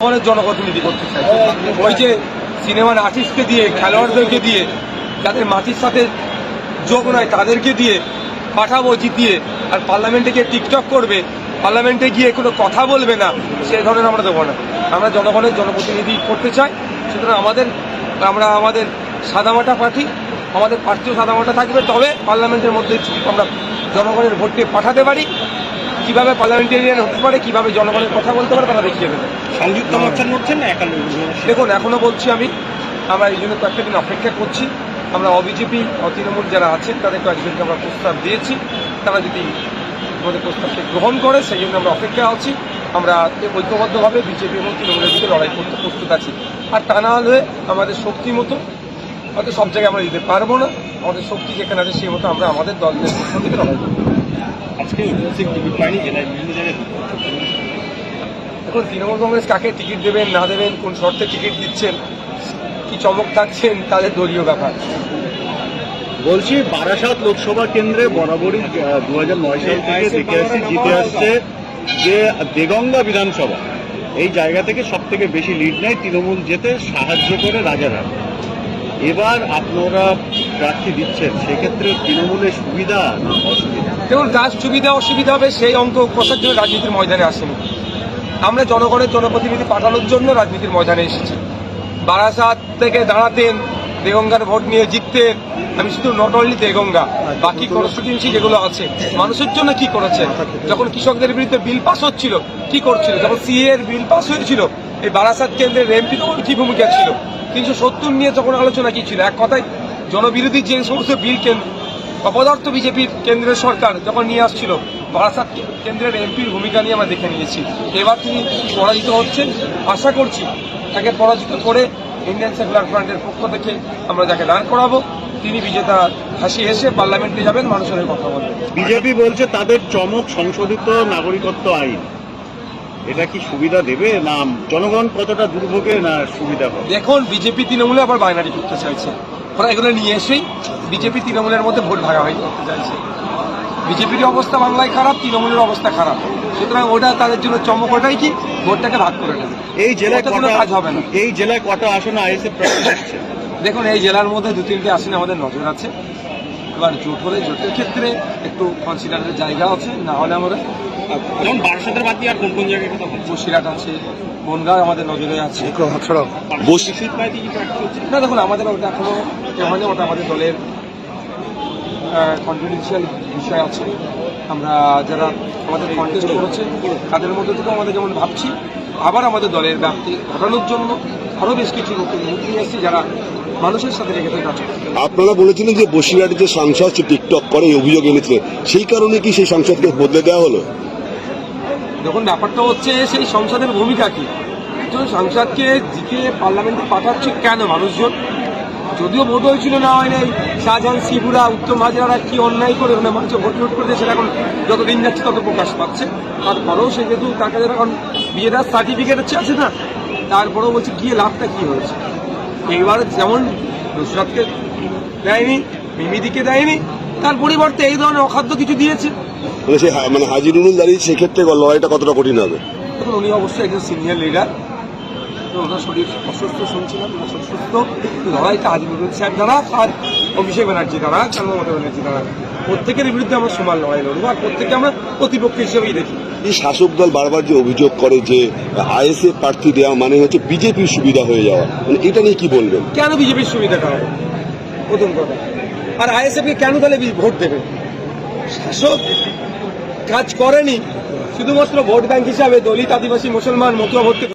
জনগণের জনপ্রতিনিধি করতে চাই ওই যে সিনেমার আর্টিস্টকে দিয়ে, খেলোয়াড়দেরকে দিয়ে, যাদের মাটির সাথে যোগ নয় তাদেরকে দিয়ে পাঠাবো, জিতিয়ে। আর পার্লামেন্টে গিয়ে টিকটক করবে, পার্লামেন্টে গিয়ে কোনো কথা বলবে না, সে ধরনের আমরা দেবো না। আমরা জনগণের জনপ্রতিনিধি করতে চাই। সুতরাং আমাদের, আমরা আমাদের সাদামাটা পার্টি, আমাদের পার্টিও সাদামাটা থাকবে, তবে পার্লামেন্টের মধ্যে আমরা জনগণের ভোট দিয়ে পাঠাতে পারি। কীভাবে পার্লামেন্টেরিয়ান হতে পারে কীভাবে জনগণের কথা বলতে পারে তারা দেখিয়ে দেবে। সংযুক্ত মোর্চার লড়ছেন না একা লড়ছেন? দেখুন এখনও বলছি আমি আমরা এই জন্য কয়েকটা দিন অপেক্ষা করছি। আমরা অবিজেপি তৃণমূল যারা আছেন তাদের কয়েকজনকে আমরা প্রস্তাব দিয়েছি। তারা যদি আমাদের প্রস্তাবকে গ্রহণ করে সেই জন্য আমরা অপেক্ষা আছি। আমরা ঐক্যবদ্ধভাবে বিজেপি এবং তৃণমূলের দিকে লড়াই করতে প্রস্তুত আছি। আর তা না হলে আমাদের শক্তি মতো হয়তো সব জায়গায় আমরা দিতে পারব না। আমাদের শক্তি যেখানে আছে সেই মতো আমরা আমাদের দলের পক্ষ থেকে লড়াই করব আজকে ঐতিহাসিক টিকিট পাইনি জেলায় বিভিন্ন জায়গায় এখন তৃণমূল কংগ্রেস কাকে টিকিট দেবেন না দেবেন কোন শর্তে টিকিট দিচ্ছেন কি চমক থাকছেন তাদের দলীয় ব্যাপার। বলছি বারাসাত লোকসভা কেন্দ্রে বরাবরই দু হাজার নয় সাল থেকে দেখে আসছি জিতে আসছে যে দেগঙ্গা বিধানসভা। এই জায়গা থেকে সব থেকে বেশি লিড নেয় তৃণমূল যেতে সাহায্য করে রাজারহাট। এবার আপনারা প্রার্থী দিচ্ছেন, সেক্ষেত্রে তৃণমূলের সুবিধা না অসুবিধা? দেখুন গাছ সুবিধা অসুবিধা হবে, সেই অঙ্ক কষার জন্য রাজনীতির ময়দানে আসেনি। আমরা জনগণের জনপ্রতিনিধি পাঠানোর জন্য রাজনীতির ময়দানে এসেছি। বারাসাত থেকে দাঁড়াতেন দেগঙ্গার ভোট নিয়ে জিততেন আমি শুধু নট অনলি দেগঙ্গা, বাকি কনস্টিটিউন্সি যেগুলো আছে, মানুষের জন্য কি করেছে? যখন কৃষকদের বিরুদ্ধে বিল পাস হচ্ছিল, কি করছিল? যখন সিএ বিল পাস হয়েছিল, এই বারাসাত কেন্দ্রের এমপি তখন কি ভূমিকা ছিল? তিনশো সত্তর নিয়ে তখন আলোচনা কি ছিল? এক কথায়, জনবিরোধী যে সমস্ত বিল কেন্দ্র অপদার্থ বিজেপির কেন্দ্রের সরকার যখন নিয়ে আসছিল, বারাসাত কেন্দ্রের এমপির ভূমিকা নিয়ে আমরা দেখে নিয়েছি। এবার তিনি পরাজিত হচ্ছেন। আশা করছি, তাকে পরাজিত করে ইন্ডিয়ান সেকুলার ফ্রন্টের পক্ষ থেকে আমরা যাকে দাঁড় করাবো তিনি বিজেতা হাসি এসে পার্লামেন্টে যাবেন মানুষের কথা বলবেন। বিজেপি বলছে তাদের চমক সংশোধিত নাগরিকত্ব আইন। এটা কি সুবিধা দেবে না জনগণ কতটা দুর্ভোগে না সুবিধা হবে দেখুন বিজেপি তৃণমূলে আবার বাইনারি করতে চাইছে। ওরা এগুলো নিয়ে এসেই বিজেপি তৃণমূলের মধ্যে ভোট ভাগাভাগি করতে চাইছে। বিজেপির অবস্থা বাংলায় খারাপ তৃণমূলের অবস্থা খারাপ। সুতরাং ওটা তাদের জন্য চমক ওটাই কি? ভোটটাকে ভাগ করে নেবে। এই জেলায় কাজ হবে না। এই জেলায় কটা আসন আইএসএফ দেখুন এই জেলার মধ্যে দু তিনটি আসনে আমাদের নজর আছে। এবার জোট হলে জোটের ক্ষেত্রে একটু কনসিডারের জায়গা আছে না হলে আমরা যেমন বারাসাতের বাদ দিয়ে আর কোন কোন জায়গায় কথা বসিরহাট আছে বনগাঁ আমাদের নজরে আছে। না দেখুন আমাদের ওটা এখনও হয়নি ওটা আমাদের দলের কনফিডেন্সিয়াল বিষয় আছে। আমরা যারা আমাদের কন্টেস্ট করেছে তাদের মধ্যে থেকেও আমাদের যেমন ভাবছি আবার আমাদের দলের ব্যাপ্তি ঘটানোর জন্য আরও বেশ কিছু নতুন মুখ নিয়ে এসেছি যারা মানুষের সাথে রেখে কাজ আপনারা বলেছিলেন যে বসিরহাটে যে সাংসদ সে টিকটক করে অভিযোগ এনেছিলেন। সেই কারণে কি সেই সাংসদকে বদলে দেওয়া হলো? দেখুন ব্যাপারটা হচ্ছে সেই সংসদের ভূমিকা কি? একজন সাংসদকে জিতে পার্লামেন্টে পাঠাচ্ছে কেন মানুষজন? যদিও ভোট হয়েছিল না হয় নাই। শাহজাহান শিবুরা উত্তম হাজারা কি অন্যায় করে ওখানে মানুষ ভোট ভোট করেছে সেটা এখন যত দিন যাচ্ছে তত প্রকাশ পাচ্ছে। তারপরেও সে যেহেতু তার কাছে এখন বিয়ে দেওয়ার সার্টিফিকেট হচ্ছে আছে না তারপরেও বলছে গিয়ে লাভটা কি হয়েছে। এইবার যেমন নুসরাতকে দেয়নি মিমিদিকে দেয়নি তার পরিবর্তে এই ধরনের অখাদ্য কিছু দিয়েছে। মানে মানে হাজিরুল দাঁড়িয়ে সেক্ষেত্রে লড়াইটা কতটা কঠিন হবে? উনি অবশ্যই একজন সিনিয়র লিডার ওনার শরীর অসুস্থ শুনছিলাম অসুস্থ লড়াইটা আজিমুল সাহেব দ্বারা আর অভিষেক ব্যানার্জি দ্বারা চন্দ্রমতা ব্যানার্জি দ্বারা প্রত্যেকের বিরুদ্ধে আমরা সমান লড়াই লড়বো আর প্রত্যেকে আমরা প্রতিপক্ষ হিসেবেই দেখি। এই শাসক দল বারবার যে অভিযোগ করে যে আইএসএফ প্রার্থী দেওয়া মানে হচ্ছে বিজেপির সুবিধা হয়ে যাওয়া মানে এটা নিয়ে কি বলবেন? কেন বিজেপির সুবিধাটা হবে? প্রথম কথা। আর আইএসএফকে কেন তাহলে ভোট দেবে? শাসক কাজ করেনি শুধুমাত্র ভোট ব্যাংক হিসাবে দলিত আদিবাসী মুসলমান মতুয়া ভোটকে